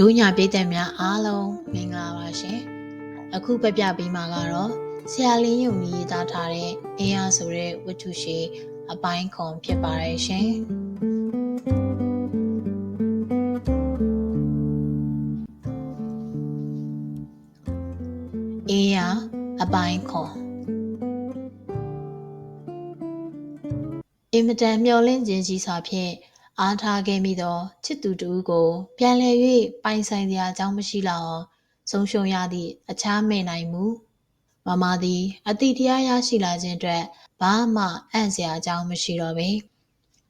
ဒိုးညာပြည်သက်များအားလုံးမင်္ဂလာပါရှင်အခုပြပြပေးမှာကတော့ဆရာလင်းယုံကြီးရေးသားထားတဲ့အင်းအားဆိုတဲ့ဝတ္ထုရှိအပိုင်းခွန်ဖြစ်ပါတယ်ရှင်အင်းအားအပိုင်းခွန်အင်မတန်မျောလင့်ခြင်းကြီးစွာဖြင့် အားထားခဲ့မိသောချစ်သူတူကို ပြန်လည်၍ပိုင်ဆိုင်စရာအကြောင်းမရှိလောက်အောင်ဆုံးရှုံးရသည့်အခြားမဲ့နိုင်မူမမသည်အတိတရားရရှိလာခြင်းအတွက်ဘာမှအံ့စရာအကြောင်းမရှိတော့ပေ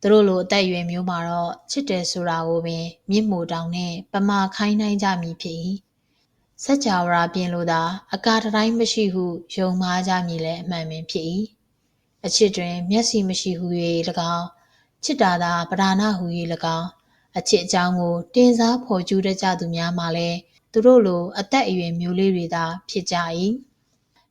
သူတို့လိုအသက်အရွယ်မျိုးမှာတော့ချစ်တယ်ဆိုတာကိုပင်မြင့်မိုတောင်နဲ့ပမာခိုင်းနိုင်ကြမည်ဖြစ်၏စัจ java ပြင်လိုသာအကာတတိုင်းမရှိဟုယုံမှားကြမည်လည်းအမှန်ပင်ဖြစ်၏အချစ်တွင် မျက်စိမရှိဟု၍၎င်း ချစ်တာသာပဓာနာဟူ၍၎င်းအချစ်အကြောင်းကို တင်စားဖော်ကျူးတတ်ကြသူများမှာလည်းသူတို့လိုအသက်အရွယ်မျိုးလေးတွေသာဖြစ်ကြ၏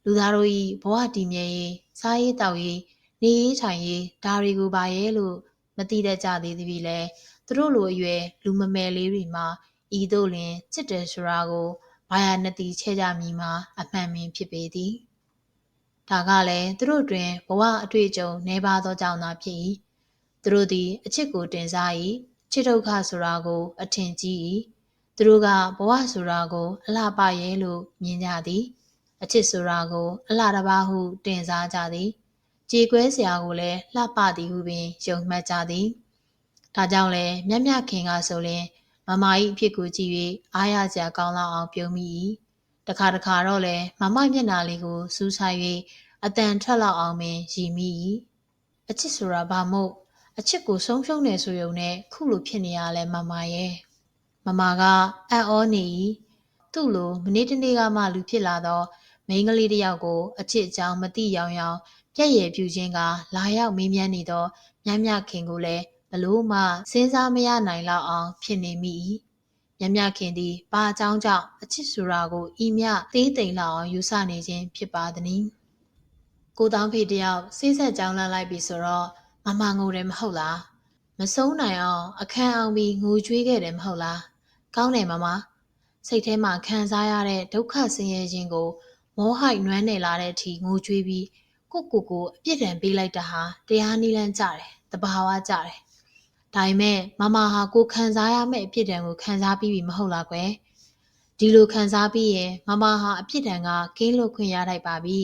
လူသားတို့၏ဘဝတည်မြဲရေးစားရေးတောက်ရေးနေရေးထိုင်ရေးဒါတွေကိုပါရဲ့လို့မသိတတ်ကြသေးသည်လေသူတို့လိုအရွယ်လူမမယ်လေးတွေမှာဤသို့လင်ချစ်တယ်ဆိုတာကိုဘာယာနတိချဲကြမိမှာအမှန်ပင်ဖြစ်ပေသည်ဒါကလည်းသူတို့တွင်ဘဝအတွေ့အကြုံနှဲပါသောကြောင့်သာဖြစ်၏ သူတို့သည် အချစ်ကိုတင်စား၏ချစ်ဒုက္ခဆိုတာကို အထင်ကြီး၏သူတို့ကဘဝဆိုတာကိုအလှပရဲလို့မြင်ကြသည် အချစ်ဆိုတာကိုအလှတပါဟုတင်စားကြသည်ကြေကွဲစရာကိုလည်းလှပသည်ဟုပင်ယုံမှတ်ကြသည်ဒါကြောင့်လည်းမြတ်မြခင်ကဆိုရင်မမ၏အဖြစ်ကိုကြည့်၍အားရစရာကောင်းလောက်အောင်ပြုံးမိ၏တခါတခါတော့လည်းမမမျက်နာလေးကိုစူးဆိုင်၍အတန်ထွက်လောက်အောင်ပင်ရည်မိ၏အချစ်ဆိုတာဘာမို့ အချစ်ကိုဆုံးရှုံးနေဆိုရုံနဲ့ခုလိုဖြစ်နေရလဲမမရဲ့မမကအံ့ဩနေ၏သူ့လိုမနေ့တနေ့ကမှလူဖြစ်လာတော့မိန်းကလေးတယောက်ကို အချစ်အကြောင်းမသိရောင်ရောင်ပြည့်ရည်ပြူခြင်းကလာရောက်မေးမြန်းနေတော့မြမြခင်ကိုလည်းဘလို့မှစဉ်းစားမရနိုင်လောက်အောင်ဖြစ်နေမိ၏မြမြခင်သည်ဘာအကြောင်းကြောင့်အချစ်ဆိုတာကိုဤမြသေးသိမ်လောက်အောင်ယူဆနေခြင်းဖြစ်ပါသည်။ကိုတောင်းဖေတယောက်စိစက်ကြောင်းလန့်လိုက်ပြီဆိုတော့ မမငိုတယ်မဟုတ်လားမဆုံးနိုင်အောင်အခန်းအောင်ပြီးငိုကြွေးခဲ့တယ်မဟုတ်လားကောင်းတယ်မမစိတ်ထဲမှာခံစားရတဲ့ဒုက္ခဆင်းရဲခြင်းကိုမောဟိုက်နွမ်းနယ်လာတဲ့အထိငိုကြွေးပြီးကိုကိုကိုအပြစ်ဒဏ်ပေးလိုက်တာဟာတရားနည်းလမ်းကြတယ်တဘာဝကြတယ်ဒါပေမဲ့မမဟာကိုခံစားရမယ့်အပြစ်ဒဏ်ကိုခံစားပြီးပြီမဟုတ်လားကွယ်ဒီလိုခံစားပြီးရင်မမဟာအပြစ်ဒဏ်ကကင်းလွတ်ခွင့်ရလိုက်ပါပြီ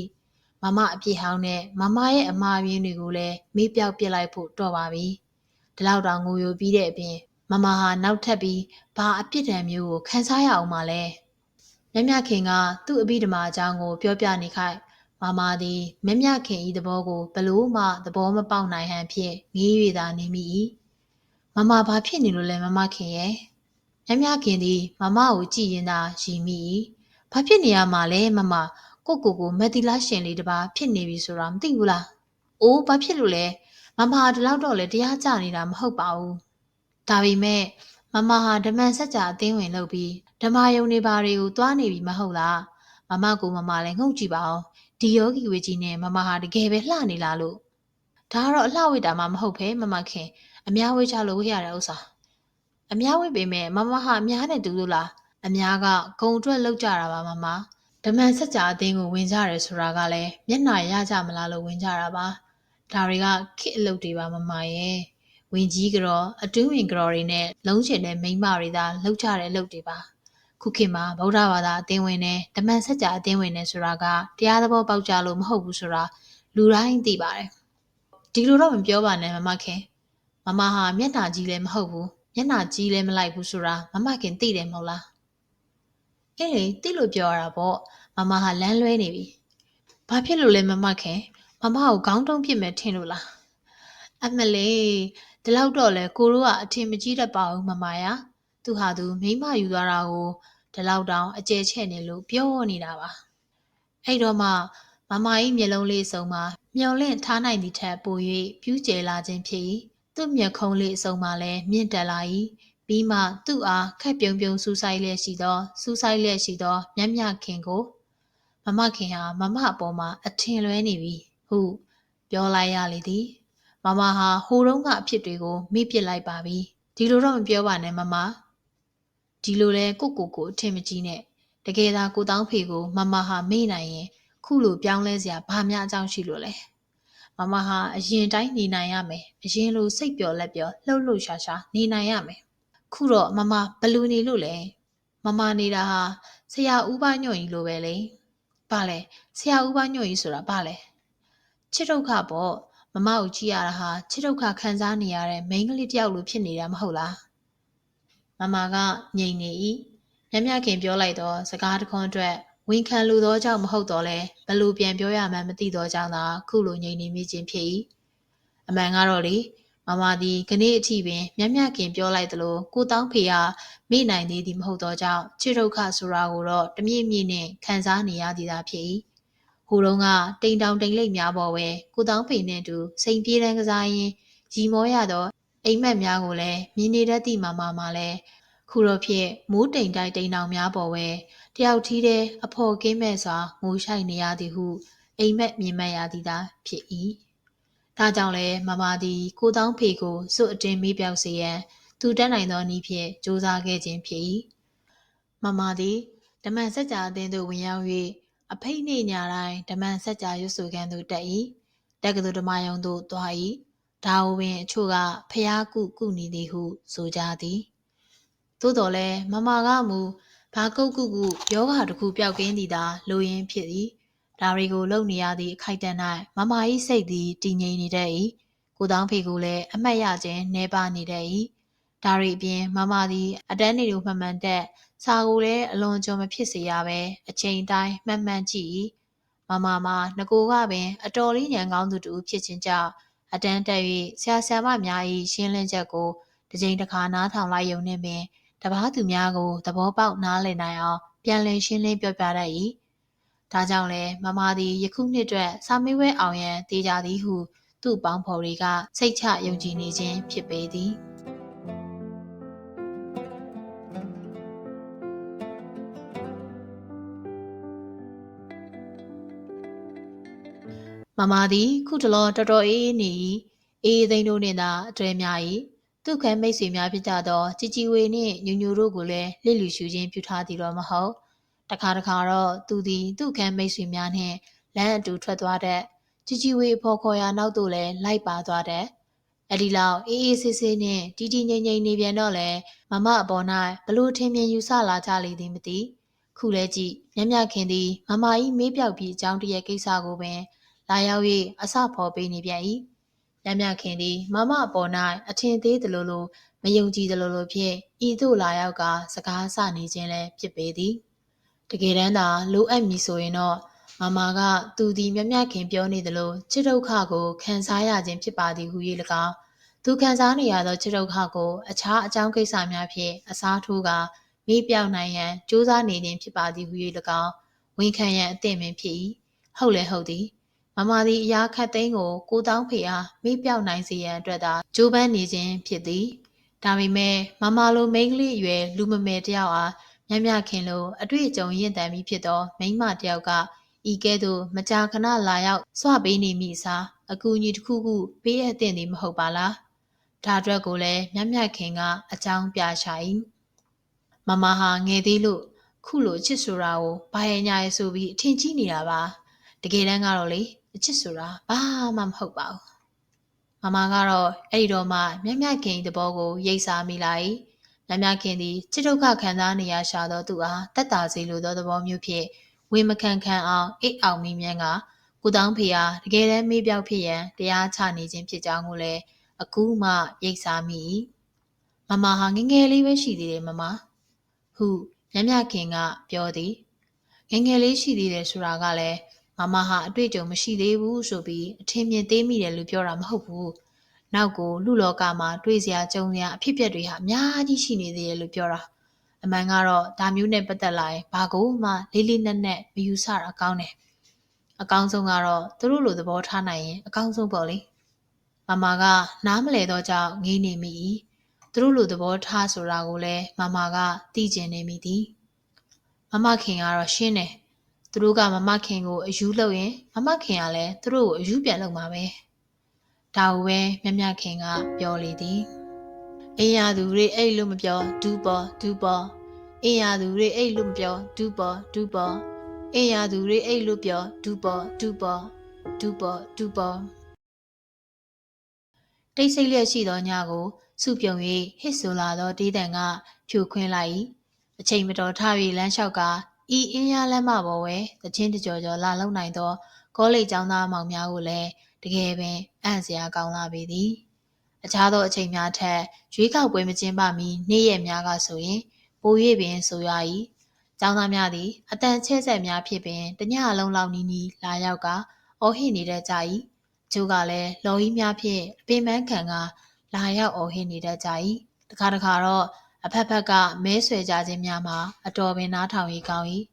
မမအပြစ်ဟောင်းနဲ့မမရဲ့အမှားရင်းတွေကိုလည်းမေးပြောက်ပြစ်လိုက်ဖို့တော့ပါပြီ။ဒီလောက်တောင်ငိုယိုပြီးတဲ့အပြင်မမဟာနောက်ထပ်ပြီးဘာအပြစ်ဒဏ်မျိုးကိုခံစားရအောင်မလဲ။မြမြခင်ကသူ့အဘိဓမ္မာအကြောင်းကိုပြောပြနေခိုက်မမသည်မြမြခင်ဤသဘောကိုဘလို့မှသဘောမပေါက်နိုင်ဟန်ဖြင့်ငေး၍သာနေမိ၏။မမဘာဖြစ်နေလို့လဲမမခင်ရဲ့။မြမြခင်သည်မမကိုကြည်ရင်သာရည်မိ၏။ဘာဖြစ်နေရမှာလဲမမ ကိုကိုကိုမက်တီလာရှင်လေးတစ်ပါးဖြစ်နေပြီဆိုတာမသိဘူးလား။အိုးဘာဖြစ်လို့လဲ။မမဟာဒီလောက်တော့လေတရားကြနေတာမဟုတ်ပါဘူး။ဒါပေမဲ့မမဟာဓမ္မစကြာအသင်းဝင်လုပ်ပြီးဓမ္မယုံနေပါတွေကိုသွားနေပြီမဟုတ်လား။မမကိုမမလည်းငုံကြည့်ပါအောင်။ဒီယောဂီဝေကြီးနဲ့မမဟာတကယ်ပဲလှနေလားလို့။ဒါကတော့အလှဝိတာမှမဟုတ်ဖဲမမခင်အများဝေချလို့ဝေရတဲ့ဥစ္စာ။အများဝေပေမဲ့မမဟာအများနဲ့တူလို့လား။အများကဂုံအတွက်လောက်ကြတာပါမမ။ ဓမ္မစကြာအသင်းကိုဝင်ကြတယ်ဆိုတာကလည်းမျက်နှာရကြမလားလို့ဝင်ကြတာပါဒါတွေကခစ်အလုပ်တွေပါမမရဲ့ဝင်ကြီးကြော်အတွင်းဝင်ကြော်တွေနဲ့လုံးချင်တဲ့မိန်းမတွေသာလောက်ကြတဲ့အလုပ်တွေပါခုခေတ်မှာဗုဒ္ဓဘာသာအသင်းဝင်နဲ့ဓမ္မစကြာအသင်းဝင်နဲ့ဆိုတာကတရားသဘောပေါက်ကြလို့မဟုတ်ဘူးဆိုတာလူတိုင်းသိပါတယ်ဒီလိုတော့မပြောပါနဲ့မမခင်မမဟာမျက်နှာကြီးလည်းမဟုတ်ဘူးမျက်နှာကြီးလည်းမလိုက်ဘူးဆိုတာမမခင်သိတယ်မဟုတ်လား အေးတိလို့ပြောရတာပေါ့မမဟာလမ်းလွဲနေပြီဘာဖြစ်လို့လဲမမခင်မမကိုခေါင်းတုံးပြစ်မယ်ထင်လို့လားအမလေးဒီလောက်တော့လဲကိုတို့ကအထင်မကြီးတတ်ပါဘူးမမယာသူဟာသူမိမယူသွားတာကိုဒီလောက်တောင်အကျဲချဲ့နေလို့ပြောနေတာပါအဲ့တော့မှမမကြီးမျက်လုံးလေးစုံမှာမျောလင့်ထားနိုင်သည့်ထက်ပို၍ပြူးကျဲလာခြင်းဖြစ်၏သူ့မျက်ခုံးလေးအစုံမှာလည်းမြင့်တက်လာ၏ ပြီးမှသူ့အားခက်ပြုံပြုံစူးဆိုင်လျက်ရှိသောစူးဆိုင်လျက်ရှိသောမြတ်မြခင်ကိုမမခင်ဟာမမအပေါ်မှာအထင်လွဲနေပြီဟုပြောလိုက်ရလေသည်မမဟာဟိုတုန်းကအဖြစ်တွေကိုမေ့ပစ်လိုက်ပါပြီဒီလိုတော့မပြောပါနဲ့မမဒီလိုလဲကိုကိုကိုအထင်မကြီးနဲ့တကယ်သာကိုတောင်းဖေကိုမမဟာမေ့နိုင်ရင်ခုလိုပြောင်းလဲစရာဘာမှအကြောင်းရှိလို့လဲမမဟာအရင်တိုင်းနေနိုင်ရမယ်အရင်လိုစိတ်ပျော်လက်ပျော်လှုပ်လှုပ်ရှားရှားနေနိုင်ရမယ် ခုတော့မမဘလူနေလို့လဲမမနေတာဟာဆရာဦးပညွန့်ကြီးလိုပဲလေဘာလဲဆရာဦးပညွန့်ကြီးဆိုတာဘာလဲချစ်ဒုက္ခပေါ့မမကိုကြည့်ရတာဟာချစ်ဒုက္ခခံစားနေရတဲ့မိန်းကလေးတယောက်လိုဖြစ်နေတာမဟုတ်လားမမကငြိမ်နေ၏မြတ်မြခင်ပြောလိုက်တော့စကားတခွန်းအတွက်ဝန်ခံလူသောကြောင့်မဟုတ်တော့လဲဘလို့ပြန်ပြောရမှန်းမသိတော့ကြောင်းသာခုလိုငြိမ်နေမိခြင်းဖြစ်၏အမှန်ကတော့လေ မမသည်ခနေ့အထိပင်မြတ်မြခင်ပြောလိုက်သလိုကိုတောင်းဖေဟာမိနိုင်သေးသည်မဟုတ်သောကြောင့်ချစ်ဒုက္ခဆိုတာကိုတော့တမြင့်မြင့်နဲ့ခံစားနေရသည်သာဖြစ်၏ဟိုတုန်းကတိမ်တောင်တိမ်လိပ်များပေါ်ဝဲကိုတောင်းဖေနှင့်တူစိန်ပြေးတန်းကစားရင်းရီမောရသောအိမ်မက်များကိုလည်းမြင်နေတတ်သည့်မမမှာလည်းခုတော့ဖြစ်မိုးတိမ်တိုက်တိမ်တောင်များပေါ်ဝဲတယောက်ထီးတဲ့အဖော်ကင်းမဲ့စွာငိုရှိုက်နေရသည်ဟုအိမ်မက်မြင်မှတ်ရသည်သာဖြစ်၏ ဒါကြောင့်လည်းမမသည်ကိုတောင်းဖေကိုစွတ်အတင်းမေးပြောက်စေရန်သူတက်နိုင်သောနည်းဖြင့်စ조사ခဲ့ခြင်းဖြစ်၏မမသည်ဓမ္မစကြာအသင်းသို့ဝင်ရောက်၍အဖိတ်နှင့်ညာတိုင်းဓမ္မစကြာရွတ်ဆိုခန်းသို့တက်၏တက္ကသိုလ်ဓမ္မယုံသို့သွား၏ဒါဝဝင်အချို့ကဖျားကုကုနေသည်ဟုဆိုကြသည်သို့တော်လည်းမမကမူဘာကုတ်ကုကုယောဂတစ်ခုပျောက်ကင်းသည်သာလိုရင်းဖြစ်သည် ဒါတွေကိုလုံနေရသည့်အခိုက်တန့်၌မမ၏စိတ်သည်တည်ငြိမ်နေတတ်၏ကိုတောင်းဖေကိုလည်းအမတ်ရခြင်းနှဲပါနေတတ်၏ဒါရီအပြင်မမသည်အတန်းနေတို့မှန်မှန်တက်စာကိုလည်းအလွန်ကြုံမဖြစ်စေရပဲအချိန်တိုင်းမှန်မှန်ကြည့်၏မမမှာငကိုကပင် အတော်လေးညံကောင်းသူတူဖြစ်ခြင်းကြောင့်အတန်းတက်၍ဆရာဆရာမများ၏ရှင်းလင်းချက်ကိုတစ်ကြိမ်တစ်ခါနားထောင်လိုက်ရုံနဲ့ပင်တပားသူများကိုသဘောပေါက်နားလည်နိုင်အောင်ပြန်လည်ရှင်းလင်းပြောပြတတ်၏ ဒါကြောင့်လဲမမသည်ယခုနှစ်အတွက်စာမေးပွဲအောင်ရန်တေးကြသည်ဟု သူ့ပေါင်းဖော်တွေကစိတ်ချယုံကြည်နေခြင်းဖြစ်ပေသည်မမသည်ခုတလောတော်တော်အေးအေးနေ၏အေးသိန်းတို့နှင့်သာအတွဲများ၏သူခံမိတ်ဆွေများဖြစ်ကြသောជីជីဝေနှင့်ညူညူတို့ကိုလည်းလစ်လူရှုခြင်းပြုထားသည်တော့မဟုတ် တခါတခါတော့သူသည်သူခံမိတ်ဆွေများနှင့်လမ်းအတူထွက်သွားတဲ့ជីជីဝေဖော်ခေါ်ရာနောက်သို့လည်းလိုက်ပါသွားတဲ့အဲ့ဒီလောက်အေးအေးဆေးဆေးနှင့်တီတီငိမ့်ငိမ့်နေပြန်တော့လေမမအပေါ်၌ဘလို့ထင်မြင်ယူဆလာကြလေသည်မသိခုလဲကြည့်မြမြခင်သည်မမကြီးမေးပြောက်ပြီးအကြောင်းတရက်ကိစ္စကိုပင် လာရောက်၍အစဖော်ပေးနေပြန်၏မြမြခင်သည်မမအပေါ်၌အထင်သေးသလိုလိုမယုံကြည်သလိုလိုဖြင့်ဤသို့လာရောက်ကစကားဆနေခြင်းလည်းဖြစ်ပေသည် တကယ်တမ်းသာလိုအပ်မည်ဆိုရင်တော့မမကသူသည်မြမြခင်ပြောနေသလိုချစ်ဒုက္ခကိုခံစားရခြင်းဖြစ်ပါသည်ဟု၍၎င်းသူခံစားနေရသောချစ်ဒုက္ခကိုအခြားအကြောင်းကိစ္စများဖြင့်အစားထိုးကာမေးပြောင်းနိုင်ရန်ကြိုးစားနေခြင်းဖြစ်ပါသည်ဟု၍၎င်းဝန်ခံရန်အသင့်ပင်ဖြစ်၏ဟုတ်လည်းဟုတ်သည်မမသည်အရာခတ်သိမ်းကိုကိုတောင်းဖေအားမေးပြောက်နိုင်စေရန်အတွက်သာကြိုးပမ်းနေခြင်းဖြစ်သည်ဒါပေမဲ့မမလိုမိန်းကလေးအရွယ်လူမမယ်တယောက်အား မြမြခင်လိုအတွေ့အကြုံရင့်တန်ပြီးဖြစ်သောမိန်းမတယောက်ကဤကဲ့သို့မကြာခဏလာရောက်စွပေးနေမိစားအကူအညီတစ်ခုခုပေးအပ်တဲ့သည်မဟုတ်ပါလားဒါအတွက်ကိုလည်းမြမြခင်ကအကြောင်းပြရှာ၏မမဟာငယ်သေးလို့ခုလိုချစ်ဆိုတာကိုဘာရညာရဆိုပြီးအထင်ကြီးနေတာပါတကယ်တမ်းကတော့လေအချစ်ဆိုတာဘာမှမဟုတ်ပါဘူးမမကတော့အဲ့ဒီတော့မှမြတ်မြတ်ခင်သဘောကိုရိပ်စားမိလိုက် မြတ်မြတ်ခင်သည်ချစ်ဒုက္ခခံစားနေရရှာသောသူအားတက်တာစေလိုသောသဘောမျိုးဖြင့်ဝေမခံခံအောင်အိတ်အောင်မိမြန်းကကိုတောင်းဖေဟာတကယ်တမ်းမေးပြောက်ဖြစ်ရန်တရားချနေခြင်းဖြစ်ကြောင်းကိုလည်းအခုမှရိပ်စားမိမမဟာငငယ်လေးပဲရှိသေးတယ်မမဟုမြတ်မြတ်ခင်ကပြောသည်ငငယ်လေးရှိသေးတယ်ဆိုတာကလည်းမမဟာအတွေ့အကြုံမရှိသေးဘူးဆိုပြီးအထင်မြင်သေးမိတယ်လို့ပြောတာမဟုတ်ဘူး နောက်ကိုလူလောကမှာတွေ့စရာကြုံစရာအဖြစ်အပျက်တွေဟာအများကြီးရှိနေသေးတယ်လို့ပြောတာအမှန်ကတော့ဒါမျိုးနဲ့ပတ်သက်လာရင်ဘာကိုမှလေးလေးနက်နက်မယူဆတာကောင်းတယ်အကောင်းဆုံးကတော့သူတို့လိုသဘောထားနိုင်ရင်အကောင်းဆုံးပေါ့လေမမကနားမလဲတော့ကြောင့်ငေးနေမိသူတို့လိုသဘောထားဆိုတာကိုလည်းမမကသိကျင်နေမိသည်မမခင်ကတော့ရှင်းတယ်သူတို့ကမမခင်ကိုအယူလုပ်ရင်မမခင်ကလည်းသူတို့ကိုအယူပြန်လုပ်မှာပဲ ဒါကိုပဲမြမြခင်ကပြောလေသည်အင်းရသူတွေအဲ့လိုမပြောဒူးပေါ်ဒူးပေါ်အင်းရသူတွေအိတ်လို့မပြောဒူပေါ်ဒူပေါ်အင်းရသူတွေအိတ်လို့ပြောဒူပေါ်ဒူပေါ်ဒူပေါ်ဒူပေါ်တိတ်ဆိတ်လျက်ရှိသောညကိုစုပြုံ၍ဟစ်ဆိုလာသောတေးတန်ကဖြိုခွင်းလိုက်၏အချိန်မတော်ထ၍လမ်းလျှောက်ကဤအင်းရလမ်းမပေါ်ဝဲတချင်းတကြော်ကြော်လာလုံနိုင်သောကောလိပ်ကျောင်းသားမောင်များကိုလည်း တကယ်ပင်အံ့စရာကောင်းလာပေသည်အခြားသောအချိန်များထက်ရွေးကောက်ပွဲမကျင်းပမီနေ့ရက်များကဆိုရင်ပို၍ပင်ဆိုရ၏ကျောင်းသားများသည်အတန်ချဲ့ဆက်များဖြစ်ပင်တညလုံးလောက်နီးနီးလာရောက်ကအော်ဟစ်နေတဲ့ကြ၏ကျိုးကလည်းလော်ကြီးများဖြင့်အပင်ပန်းခံကလာရောက်အော်ဟစ်နေတဲ့ကြ၏တခါတခါတော့အဖက်ဖက်ကမဲဆွဲကြခြင်းများမှာအတော်ပင်နားထောင်၏ကောင်း၏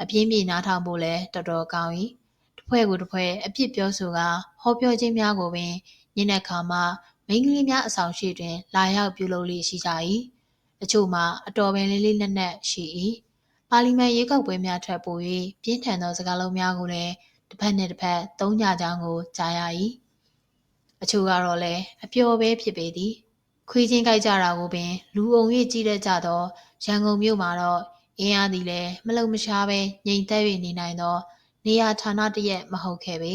အပြင်းပြေနားထောင်ဖို့လည်းတော်တော်ကောင်း၏တစ် ဖွဲ့ကိုတစ်ဖွဲ့အပြစ်ပြောဆိုကဟောပြောခြင်းများကိုပင်ညနေခါမှမိန်းကလေးများအဆောင်ရှိတွင် လာရောက်ပြုလုပ်လေးရှိကြ၏အချို့မှာအတော်ပင်လေးလေးနက်နက်ရှိ၏ပါလီမန်ရေကောက်ပွဲများထပ်ပို၍ပြင်းထန်သောစကားလုံးများကိုလည်းတစ်ဖက်နှင့်တစ်ဖက်သုံးကြကြောင်းကိုကြားရ၏အချို့ကတော့လည်းအပျော်ပဲဖြစ်ပေသည်ခွေးချင်းကြိုက်ကြတာကိုပင်လူအုံ၍ကြီးတတ်ကြသောရန်ကုန်မြို့မှာတော့အင်းအားသည်လည်းမလုံမရှားပဲငြိမ်သက်၍နေနိုင်သော နေရာဌာနတစ်ရက်မဟုတ်ခဲ့ပေ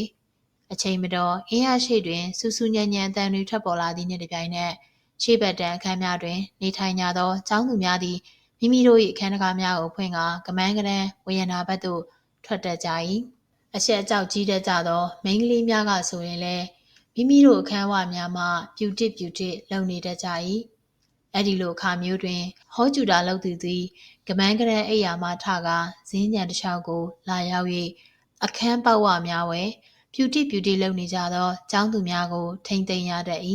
အချိန်မတော်အင်းအားရှိတွင်စူးစူးညံ့ညံ့အတန်တွေထွက်ပေါ်လာသည့်နှင့်တပြိုင်နက်ရှေ့ဘက်တန်းအခန်းများတွင် နေထိုင်ကြသောကျောင်းသူများသည်မိမိတို့၏အခန်းတကားများကိုဖွင့်ကာကမန်းကရန်ဝေယနာဘက်သို့ထွက်တက်ကြ၏အဆက်အကြောက်ကြီးတတ်ကြသောမိန်းကလေးများကဆိုရင်လည်းမိမိတို့အခန်းဝများမှပြူတစ်ပြူတစ်လုံနေတတ်ကြ၏အဲ့ဒီလိုအခါမျိုးတွင် ဟောကျူတာလုပ်သူသည်ကမန်းကရန်အိယာမှထကာဇင်းညံတစ်ချောင်းကို လာရောက်၍ အခန်းပေါက်ဝများဝဲပြူတိပြူတိလုံနေကြသောចောင်းသူများကို ထိမ့်သိမ်းရတတ်၏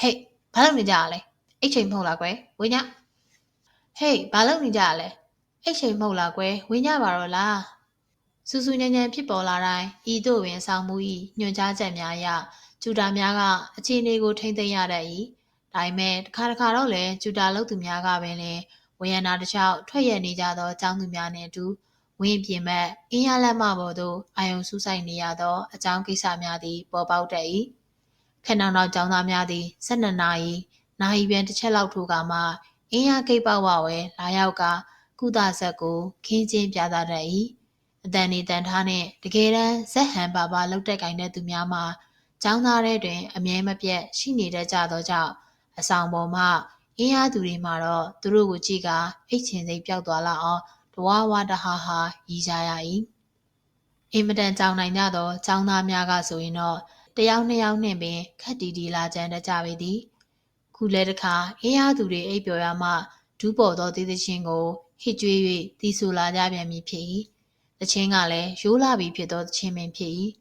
ဟေ့ဘာလုပ်နေကြရလဲအိတ်ချိန်မဟုတ်လားကွယ်ဝင်းညဟေးဘာလုပ်နေကြရလဲအိတ်ချိန်မဟုတ်လားကွယ်ဝင်းညပါတော့လားစူးစူးညံ့ညံ့ဖြစ်ပေါ်လာတိုင်းဤတို့ပင်ဆောင်မှု၏ညွှန်ကြားချက်များအရကျူတာများကအခြေအနေကိုထိမ့်သိမ်းရတတ်၏ဒါပေမဲ့တစ်ခါတစ်ခါတော့လည်းကျူတာလုပ်သူများကပင်လည်းဝရဏတစ်လျှောက်ထွက်ရနေကြသောအကြောင်းသူများနှင့်အတူ ဝင်းပြင်မဲ့အင်းရလက်မပေါ်သို့အာယုံဆူဆိုင်နေရသောအကြောင်းကိစ္စများသည်ပေါ်ပေါက်တတ်၏ခဏနောက်ကျောင်းသားများသည်12နာရီနာရီပြန်တစ်ချက်လောက်ထိုးကမှအင်းရဂိတ်ပေါက်ဝဝဲလာရောက်ကကုသဆက်ကိုခင်းချင်းပြသတတ်၏အတန်နေတန်ထားနှင့်တကယ်တမ်းဇက်ဟန်ပါပါလောက်တက်ကိုင်းတဲ့သူများမှာကျောင်းသားတွေတွင် အမြဲမပြတ်ရှိနေတတ်ကြသောကြောင့်အဆောင်ပေါ်မှအင်းအားသူတွေမှာတော့သူတို့ကိုကြည့်ကအိတ်ချင်စိတ်ပျောက်သွားလောက်အောင် တဝါဝါတဟာဟာရည်ကြရ၏အင်မတန်ကြောင်နိုင်ကြသောចောင်းသားများကဆိုရင်တော့တယောက်နှစ်ယောက်နှင့်ပင်ခက်တီတီလာကြမ်းတကြပေသည်ခုလဲတခါအေးရသူတွေအိပ်ပျော်ရမှဒူးပေါ်သောသေးသချင်းကိုဟစ်ကြွေး၍တီးဆူလာကြပြန်မည်ဖြစ်၏တချင်းကလည်းရိုးလာပြီဖြစ်သောတချင်းပင်ဖြစ်၏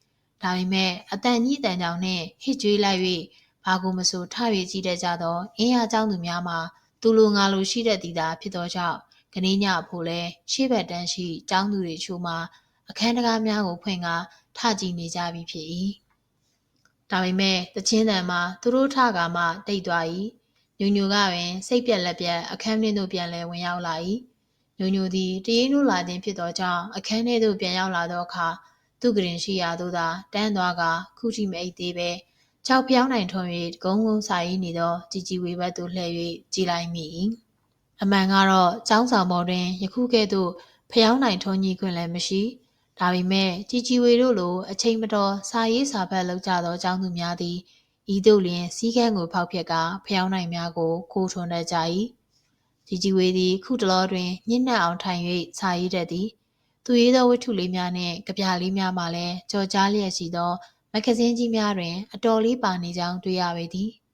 ဒါပေမဲ့အတန်ကြီးတန်ကြောင်နှင့်ဟစ်ကြွေးလိုက်၍ဘာကိုမဆိုထ၍ကြည့်တတ်ကြသောအင်းရเจ้าသူများမှာသူလိုငါလိုရှိတတ်သည်သာဖြစ်သောကြောင့် ကနေ့ညအဖိုးလဲရှေ့ဘက်တန်းရှိကျောင်းသူတွေချို့မှအခန်းတကားများကိုဖွင့်ကာထကြည့်နေကြပြီဖြစ်၏ဒါပေမဲ့တချင်းတန်မှာသူတို့ထကာမှတိတ်သွား၏ညိုညိုကပင်စိတ်ပြက်လက်ပြက်အခန်းတွင်သို့ပြန်လဲဝင်ရောက်လာ၏ညိုညိုသည်တရင်တို့လာခြင်းဖြစ်သောကြောင့်အခန်းထဲသို့ပြန်ရောက်လာသောအခါသူကရင်ရှိရာသို့သာတန်းသွားကခုထိမအိပ်သေးပဲကြောက်ပြောင်းနိုင်ထွန်၍ဂုံဂုံစာရေးနေသောជីជីဝေဘတ်သို့လှည့်၍ကြည်လိုက်မိ၏ အမှန်ကတော့ကျောင်းဆောင်ပေါ်တွင်ယခုကဲ့သို့ဖျောင်းနိုင်ထွန်ကြီးခွင့်လည်းမရှိဒါပေမဲ့ជីជីဝေတို့လိုအချိန်မတော်စာရေးစာဖတ်လုပ်ကြသောကျောင်းသူများသည်ဤသို့လျင်စီးကန်းကိုဖောက်ဖျက်ကဖျောင်းနိုင်များကိုခိုးထွန်းတတ်ကြ၏ជីជីဝေသည်ခုတလောတွင်ညှဉ်းနှံ့အောင်ထိုင်၍စာရေးတတ်သည်သူရေးသောဝတ္ထုလေးများနှင့်ကြပြလေးများမှလည်းကြော်ကြားလျက်ရှိသောမဂ္ဂဇင်းကြီးများတွင်အတော်လေးပါနေကြောင်းတွေ့ရပေသည်။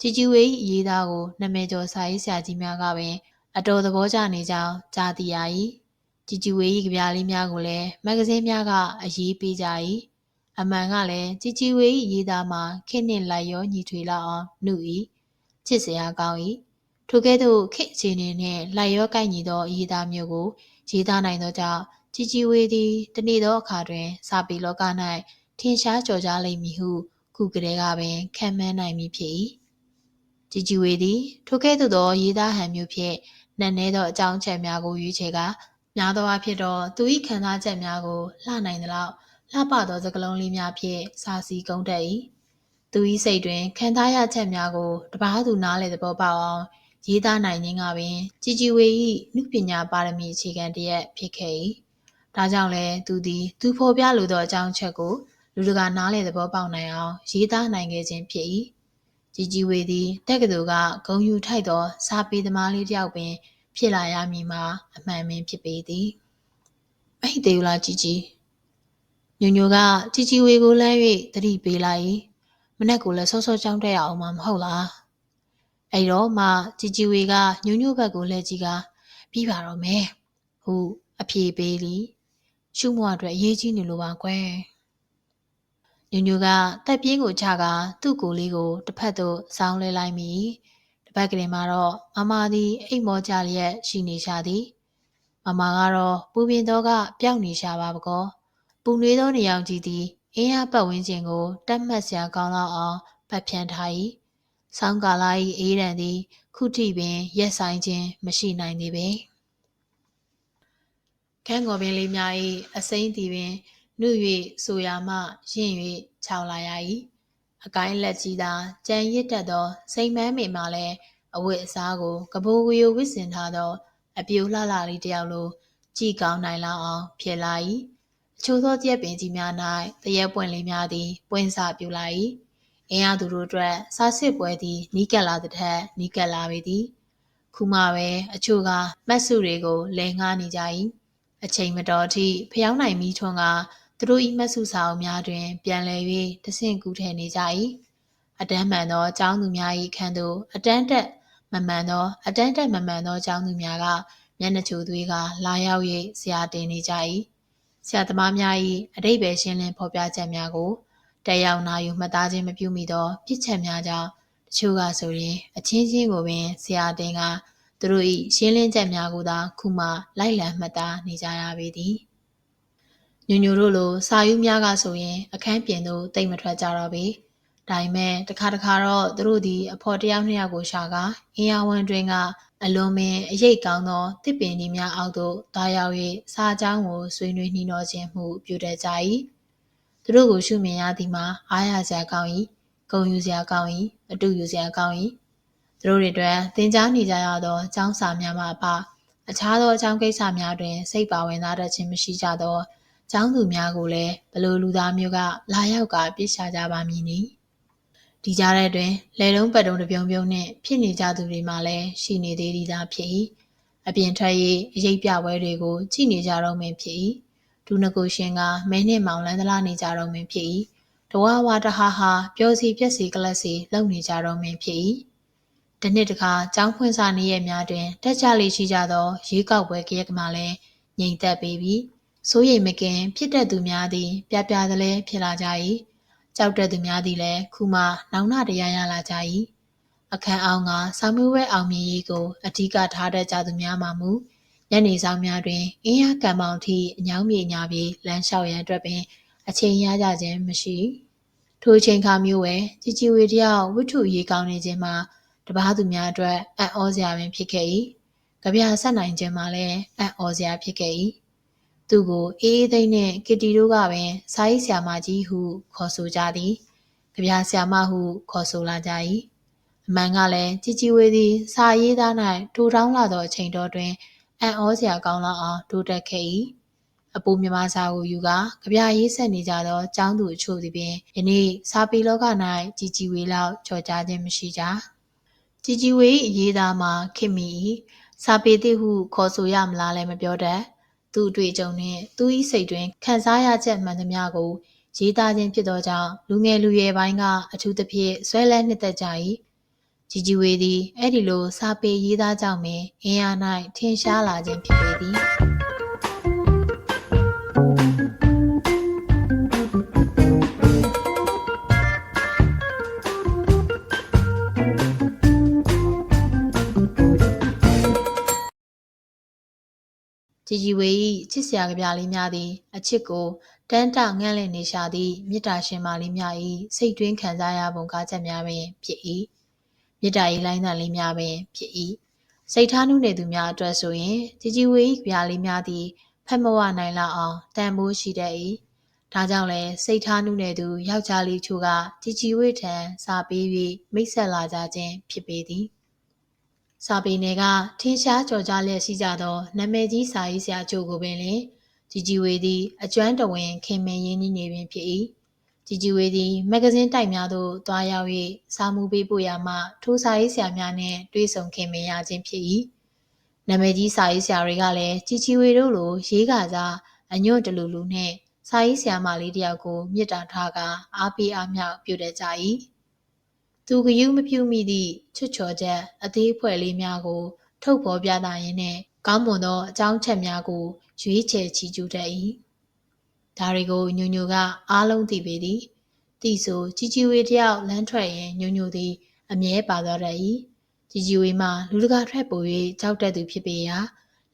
ဂျီဂျီဝေ၏အရေးသားကိုနာမည်ကျော်စာရေးဆရာကြီးများကပင် အတော်သဘောကျနေကြောင်းကြားသိရ၏ဂျီဂျီဝေ၏ကြပြားလေးများကိုလည်းမဂ္ဂဇင်းများကအရေးပေးကြ၏အမှန်ကလည်းဂျီဂျီဝေ၏ရေးသားမှာခင်နှင့်လိုက်ရောညီထွေလောက်အောင်နှုတ်၏ချစ်စရာကောင်း၏ထိုကဲ့သို့ခင်အခြေအနေနှင့်လိုက်ရောကိုက်ညီသောရေးသားမျိုးကိုရေးသားနိုင်သောကြောင့်ကြည်ကြည်ဝေသည်တနေ့သောအခါတွင်စာပေလောက၌ထင်ရှားကျော်ကြားလိမ့်မည်ဟုခုကတည်းကပင်ခံမှန်းနိုင်မည်ဖြစ်၏ ကြည်ကြည်ဝေသည်ထိုကဲ့သို့သောရေးသားဟန်မျိုးဖြင့်နက်နဲသောအကြောင်းချက်များကိုရွေးချယ်ကာများသောအားဖြင့်တော့သူ၏ခံစားချက်များကိုလှနိုင်သလောက်လှပသောစကားလုံးလေးများဖြင့်စာစီကုန်းတတ်၏သူ၏စိတ်တွင်ခံစားရချက်များကိုတပားသူနားလေသဘောပေါက်အောင်ရေးသားနိုင်ခြင်းကပင်ជីជីဝေ၏နုပညာပါရမီအခြေခံတစ်ရပ်ဖြစ်ခဲ့၏ဒါကြောင့်လည်းသူသည်သူဖော်ပြလိုသောအကြောင်းချက်ကိုလူတကာနားလည်သဘောပေါက်နိုင်အောင်ရေးသားနိုင်ခဲ့ခြင်းဖြစ်၏ ကြည်ကြည်ဝေသည်တက္ကသိုလ်ကဂုံယူထိုက်သော စာပေသမားလေးတစ်ယောက်ပင် ဖြစ်လာရမည်မှာအမှန်ပင်ဖြစ်ပေသည်။မိတ်သေးလားကြည်ကြည်ညိုညိုကကြည်ကြည်ဝေကိုလမ်း၍တတိပေးလိုက်မနက်ကိုလည်းစောစောကြောင်းတက်ရအောင်မမဟုတ်လား။အဲ့တော့မှကြည်ကြည်ဝေကညိုညိုဘက်ကိုလှည့်ကြည့်ကပြီးပါတော့မယ်။ဟုအပြေပေးသည်ရှုမွားအတွက်အရေးကြီးနေလို့ပါကွယ်။ ညိုညိုကတက်ပြင်းကိုချကသူ့ကိုယ်လေးကိုတစ်ဖက်သို့စောင်းလဲလိုက်မိတစ်ပတ်ကလေးမှာတော့မမသည်အိမ်မောကြလျက်ရှိနေရှာသည်မမကတော့ပူပင်တော့ကပျောက်နေရှာပါပကောပူနွေးသောနေရောင်ကြီးသည်အင်းအားပတ်ဝန်းကျင်ကိုတက်မှတ်စရာကောင်းလောက်အောင်ပတ်ဖြန်းထား၏ဆောင်းကာလ၏အေးရန်သည် ခုထိပင်ရက်ဆိုင်ခြင်းမရှိနိုင်သေးပေခန်းကော်ပင်လေးများ၏အစိမ့်တီပင် နှုတ်၍ဆိုရမှရင့်၍ခြောက်လာရ၏အကိုင်းလက်ကြီးသာကြံရစ်တတ်သောစိမ်မန်းမေမှလည်းအဝတ်အစားကိုကပိုးဝီယိုဝစ်စင်ထားသော အပြိုလှလှလေးတယောက်လိုကြည်ကောင်းနိုင်လောက်အောင်ဖြစ်လာ၏အချို့သောကြက်ပင်ကြီးများ၌တရက်ပွင့်လေးများသည်ပွင့်စပြူလာ၏အင်းအားသူတို့အတွက်စားစစ်ပွဲသည်နီးကပ်လာတဲ့ထက်နီးကပ်လာပေသည်ခုမှပဲအချို့ကမတ်စုတွေကိုလဲငှားနေကြ၏အချိန်မတော်အထိဖျောင်းနိုင်မီထွန်းက သူတို့၏မတ်စုစာအုပ်များတွင် ပြန်လည်၍တဆင့်ကူးထည်နေကြ၏အတန်းမှန်သောအကြောင်းသူများ၏ခန်းသို့အတန်းတက်မမှန်သောအတန်းတက်မမှန်သောအကြောင်းသူများကမျက်နှာချိုသွေးကလာရောက်၍ဆရာတင်နေကြ၏ဆရာသမားများ၏အတိတ်ပဲရှင်းလင်းဖော်ပြချက်များကိုတက်ရောက်နာယူမှတ်သားခြင်းမပြုမိသောပြစ်ချက်များကြောင့်တချို့ကဆိုရင်အချင်းချင်းကိုပင်ဆရာတင်ကသူတို့၏ရှင်းလင်းချက်များကိုသာခုမှလိုက်လံမှတ်သားနေကြရပေသည် ညိုညိုတို့လိုစာယူများကဆိုရင် အခန်းပြင်သို့တိတ်မထွက်ကြတော့ပေဒါပေမဲ့တခါတခါတော့သူတို့သည်အဖော်တယောက်နှစ်ယောက်ကိုရှာကအင်ယာဝန်တွင်ကအလွန်ပင်အရေးကောင်းသောတစ်ပင်ကြီးများအောက်သို့တားရောက်၍စာကြောင်းကိုဆွေးနွေးနှီးနှောခြင်းမှုပြုတတ်ကြ၏သူတို့ကိုရှုမြင်ရသည်မှာအားရစရာကောင်း၏ဂုဏ်ယူစရာကောင်း၏အတူယူစရာကောင်း၏သူတို့တွေအတွက်သင်ကြားနေကြရသောအကြောင်းစာများမှအပအခြားသောအကြောင်းကိစ္စများတွင်စိတ်ပါဝင်သားတတ်ခြင်းမရှိကြသောအ ကြောင်းသူများကိုလည်းဘလို့လူသားမျိုးကလာရောက်ကပြစ်ရှာကြပါမည်နီဒီကြားထဲတွင်လေလုံးပတ်တုံးတပြုံပြုံနှင့်ဖြစ်နေကြသူတွေမှလည်းရှိနေသေးသည်သာဖြစ်၏အပြင်ထွက်၍အရေးပြပွဲတွေကိုကြည့်နေကြတော့မင်းဖြစ်၏ဒုနကိုရှင်ကမဲနှင့်မောင်လန်းသလားနေကြတော့မင်းဖြစ်၏တဝါဝါတဟာဟာပျော်စီပြက်စီကလပ်စီလုံနေကြတော့မင်းဖြစ်၏တနှစ်တခါကျောင်းဖွင့်စာနေရများတွင်တက်ကြလေရှိကြသော ရေကောက်ပွဲကြက်ကမှလည်းငြိမ်သက်ပေပြီ စိုးရိမ်မကင် ဖြစ်တဲ့သူများသည် ပြပြသလဲဖြစ်လာကြ၏ကြောက်တဲ့သူများသည်လည်းခုမှနောင်နာတရားရလာကြ၏အခန်းအောင်ကဆောင်းမွေးဝဲအောင်မြင်ရေးကိုအဓိကထားတဲ့ကြသူများမှမူညနေဆောင်များတွင်အင်းရကံပေါင်းထိအညောင်းမြေညာပြီးလမ်းလျှောက်ရန်အတွက်ပင်အချိန်ရကြခြင်းမရှိထိုအချိန်ခါမျိုးဝဲជីជីဝေတယောက်ဝိထုရေးကောင်းနေခြင်းမှာတပားသူများအတွက်အံ့ဩစရာပင်ဖြစ်ခဲ့၏ကြပြဆက်နိုင်ခြင်းမှာလည်းအံ့ဩစရာဖြစ်ခဲ့၏ သူကိုအေးအေးသိမ့်နဲ့ကစ်တီတို့ကပင်စာရေးဆရာမကြီးဟုခေါ်ဆိုကြသည်ကြပြဆရာမဟုခေါ်ဆိုလာကြ၏အမှန်ကလည်းជីជីဝေသည်စာရေးသား၌ထိုးထောင်းလာသောအချိန်တော်တွင်အံ့ဩစရာကောင်းလောက်အောင်တိုးတက်ခဲ့၏အပူမြမစာကိုယူကကြပြရေးဆက်နေကြသောចောင်းသူအချို့သည်ပင်ယနေ့စာပေလောက၌ជីជីဝေလောက်ကြော်ကြားခြင်းမရှိကြជីជីဝေ၏အရေးသားမှာခင်မီ၏စာပေသည့်ဟုခေါ်ဆိုရမလားလည်းမပြောတတ် သူ့အတွေ့အကြုံနှင့်သူ၏စိတ်တွင်ခံစားရချက်မှန်သမျှကိုရေးသားခြင်းဖြစ်သောကြောင့်လူငယ်လူရွယ်ပိုင်းကအထူးသဖြင့်ဆွဲလန်းနှစ်သက်ကြ၏ជីជីဝေသည်အဲ့ဒီလိုစာပေရေးသားကြောင့်ပင်အင်းအား၌ထင်ရှားလာခြင်းဖြစ်ပေသည် ကြည်ကြီးဝေ၏ချစ်စရာကြပြလေးများသည် အချစ်ကိုတန်းတငန့်လင့်နေရှာသည့်မေတ္တာရှင်မလေးများ၏စိတ်တွင်းခံစားရပုံကားချက်များပင်ဖြစ်၏မေတ္တာ၏လိုင်းသံလေးများပင်ဖြစ်၏စိတ်ထားနှုနေသူများအတွက်ဆိုရင်ကြည်ကြီးဝေ၏ကြပြလေးများသည်ဖက်မဝနိုင်လောက်အောင်တန်ဖိုးရှိတတ်၏ဒါကြောင့်လဲစိတ်ထားနှုနေသူယောက်ျားလေးချို့ကကြည်ကြီးဝေထံစာပေး၍မိတ်ဆက်လာကြခြင်းဖြစ်ပေသည် စာပေနယ်ကထင်ရှားကျော်ကြားလျက်ရှိကြသောနာမည်ကြီးစာရေးဆရာအချို့ကိုပင်လင်ဂျီဂျီဝေသည်အကျွမ်းတဝင်ခင်မင်ရင်းနှီးနေပင်ဖြစ်၏ဂျီဂျီဝေသည်မဂ္ဂဇင်းတိုက်များသို့တွားရောက်၍စာမှုပေးပို့ရာမှထိုစာရေးဆရာများနှင့်တွေ့ဆုံခင်မင်ရခြင်းဖြစ်၏နာမည်ကြီးစာရေးဆရာတွေကလည်းဂျီဂျီဝေတို့လိုရေးကားစားအညွန့်တလူလူနှင့်စာရေးဆရာမလေးတယောက်ကိုမြစ်တာထားကအားပေးအားမြောက်ပြုတတ်ကြ၏ သူကယူမပြုမိသည့်ချွတ်ချော်ချက်အသေးဖွဲ့လေးများကို ထုတ်ဖော်ပြသရင်းနဲ့ကောင်းမွန်သောအကြောင်းချက်များကိုရွေးချယ်ချီးကျူးတတ်၏ဒါတွေကိုညိုညိုကအားလုံးသိပေသည်သိဆိုជីជីဝေတယောက်လမ်းထွက်ရင်ညိုညိုသည် အမြဲပါသွားတတ်၏ជីជីဝေမှာလူတကာထွက်ပို၍ကြောက်တတ်သူဖြစ်ပေရာ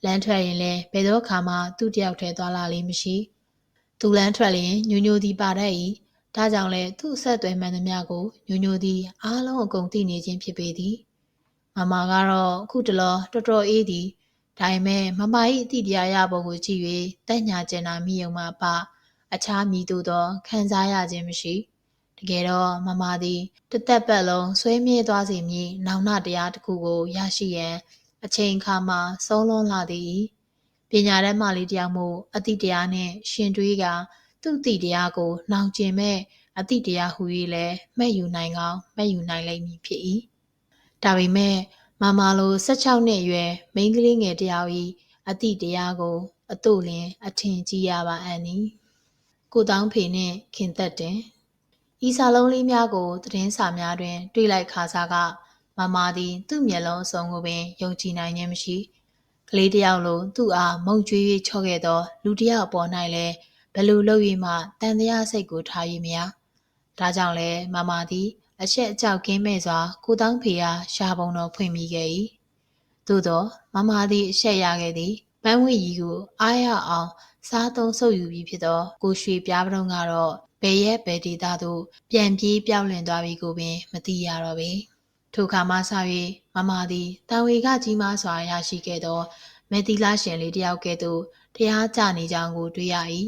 လမ်းထွက်ရင်လည်းဘယ်တော့ခါမှသူ့တယောက်တည်းသွားလာလေးမရှိသူလမ်းထွက်လျင်ညိုညိုသည်ပါတတ်၏ ဒါကြောင့်လဲသူ့အဆက်အသွယ်မှန်သမျှကိုညိုညိုသည်အားလုံးအကုန်သိနေခြင်းဖြစ်ပေသည်မမကတော့အခုတလောတော်တော်အေးသည်ဒါပေမဲ့မမ၏အတိတရားရပုံကိုကြည့်၍တက်ညာကျင်နာမိယုံမှပအခြားမည်သို့သောခံစားရခြင်းမရှိတကယ်တော့မမသည်တသက်ပတ်လုံးဆွဲမြဲသွားစေမည်နောင်နာတရားတစ်ခုကိုရရှိရန်အချိန်အခါမှာဆုံးလွန်လာသည်ပညာတတ်မှလေးတယောက်မို့အတိတရားနှင့်ရှင်တွေးက သူ့တိတရားကိုနောင်ကျင်မဲ့အတိတရားဟူ၍လည်းမဲ့ယူနိုင်ကောင်းမဲ့ယူနိုင်လိမ့်မည်ဖြစ်၏ဒါပေမဲ့မမလို16နှစ်အရွယ်မိန်းကလေးငယ်တယောက်၏အတိတရားကို အတို့လင်အထင်ကြီးရပါအံ့နီကိုတောင်းဖေနှင့်ခင်သက်တင်ဤစာလုံးလေးများကိုသတင်းစာများတွင် တွေ့လိုက်ခါစားကမမသည် သူ့မျက်လုံးအစုံကိုပင်ယုံကြည်နိုင်ခြင်းမရှိကလေးတယောက်လိုသူ့အားမုံကျွေး၍ချော့ခဲ့သော လူတယောက်ပေါ်၌လည်း ဘလူလုပ်၍မှတန်တရားစိတ်ကိုထား၍မရဒါကြောင့်လဲမမသည်အချက်အကြောက်ကင်းမဲ့စွာကိုတောင်းဖေအားရှာပုံတော်ဖွင့်မိခဲ့၏သို့သောမမသည်အချက်ရခဲ့သည်ပန်းဝီကြီးကိုအားရအောင်စားသုံးဆုပ်ယူပြီးဖြစ်သောကိုရွှေပြားပတုံးကတော့ဘယ်ရဲ့ဘယ်ဒေသသို့ပြန်ပြေးပြောင်းလဲသွားပြီကိုပင်မသိရတော့ပေထိုခါမှစ၍မမသည်တာဝေကကြီးမားစွာရရှိခဲ့သောမေတီလာရှင်လေးတယောက်ကဲ့သို့တရားကြနေကြောင်းကိုတွေ့ရ၏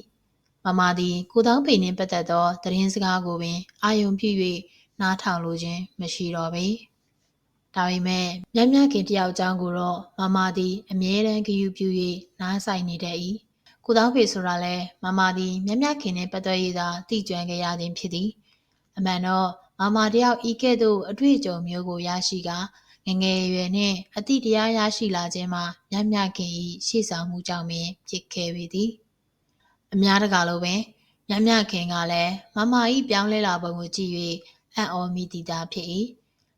မမသည်ကိုတောင်းပေနှင့်ပတ်သက်သောသတင်းစကားကိုပင်အာယုံပြည့်၍နားထောင်လိုခြင်းမရှိတော့ပေဒါပေမဲ့မြတ်မြတ်ခင်တယောက်ကြောင်းကိုတော့မမသည်အမြဲတမ်းဂရုပြု၍နားဆိုင်နေတတ်၏ကိုတောင်းဖေဆိုတာလဲမမသည်မြတ်မြတ်ခင်နှင့်ပတ်သက်ရသာသိကြွခဲ့ရခြင်းဖြစ်သည်အမှန်တော့မမတယောက်ဤကဲ့သို့အတွေ့အကြုံမျိုးကိုရရှိကငငယ်ရွယ်နှင့်အတိတရားရရှိလာခြင်းမှာမြတ်မြတ်ခင်၏ရှေ့ဆောင်မှုကြောင့်ပင်ဖြစ်ခဲ့ပေသည် အများတကာလိုပင်မြတ်မြတ်ခင်ကလည်းမမ၏ပြောင်းလဲလာပုံကိုကြည့်၍အံ့ဩမိတည်တာဖြစ်၏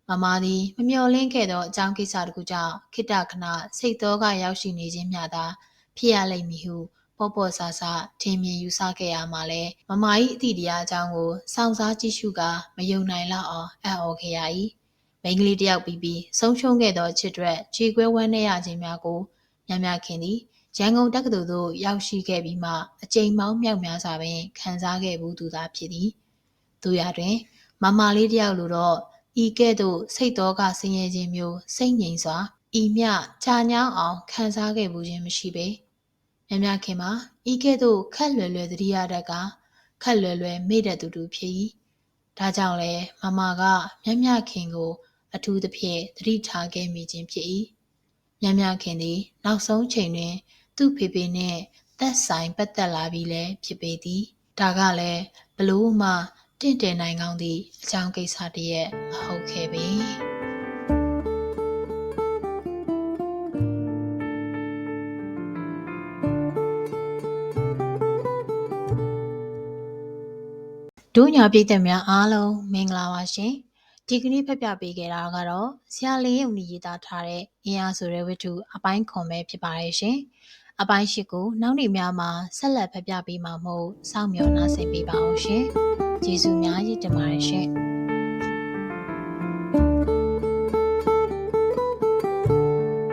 မမသည်မမျှော်လင့်ခဲ့သောအကြောင်းကိစ္စတခုကြောင့်ခိတ္တခဏစိတ်သောကရောက်ရှိနေခြင်းမျှသာဖြစ်ရလိမ့်မည်ဟုပေါ့ပေါ့ဆာဆာထင်မြင်ယူဆခဲ့ရမှာလဲမမ၏အသည့်တရားအကြောင်းကိုစောင့်စားကြည့်ရှုကာမယုံနိုင်လောက်အောင်အံ့ဩခဲ့ရ၏မိန်းကလေးတယောက်ပြီးပြီးဆုံးရှုံးခဲ့သောချစ်တွက်ခြေခွဲဝမ်းနေရခြင်းများကိုမြမြခင်သည် ရန်ကုန်တက္ကသိုလ်သို့ရောက်ရှိခဲ့ပြီးမှအကြိမ်ပေါင်းမြောက်များစွာပင်ခံစားခဲ့ဘူးသူသာဖြစ်သည်သူရတွင် မမလေးတယောက်လိုတော့ဤကဲ့သို့စိတ်တော်ကဆင်းရဲခြင်းမျိုးစိတ်ငြိမ်စွာဤမြချာညောင်းအောင်ခံစားခဲ့ဘူးခြင်းမရှိပေမြမြခင်မှာဤကဲ့သို့ခက်လွယ်လွယ်သတိရတတ်ကခက်လွယ်လွယ်မေ့တဲ့သူတူဖြစ်၏ဒါကြောင့်လဲမမကမြမြခင်ကို အထူးသဖြင့်သတိထားခဲ့မိခြင်းဖြစ်၏မြမြခင်သည် နောက်ဆုံးချိန်တွင် သူ့ဖေဖေနှင့်သက်ဆိုင်ပတ်သက်လာပြီးလည်းဖြစ်ပေသည်ဒါကလည်းဘလို့မှတင့်တယ်နိုင်ကောင်းသည့်အကြောင်းကိစ္စတည်းမဟုတ်ခဲ့ပေဒုညာပြည်သက်များအားလုံးမင်္ဂလာပါရှင်ဒီကနေ့ဖက်ပြပေးခဲ့တာကတော့ဆရာလေးယုံကြီးရေးသားထားတဲ့အင်အားဆိုတဲ့ဝတ္ထုအပိုင်းခွန်ပဲဖြစ်ပါတယ်ရှင် အပိုင်းရှိကိုနောက်နေ့များမှာဆက်လက်ဖက်ပြပေးမှာမို့စောင့်မျှော်နှားဆင်ပေးပါအောင်ရှင်ကျေးဇူးများကြီးတင်ပါတယ်ရှင်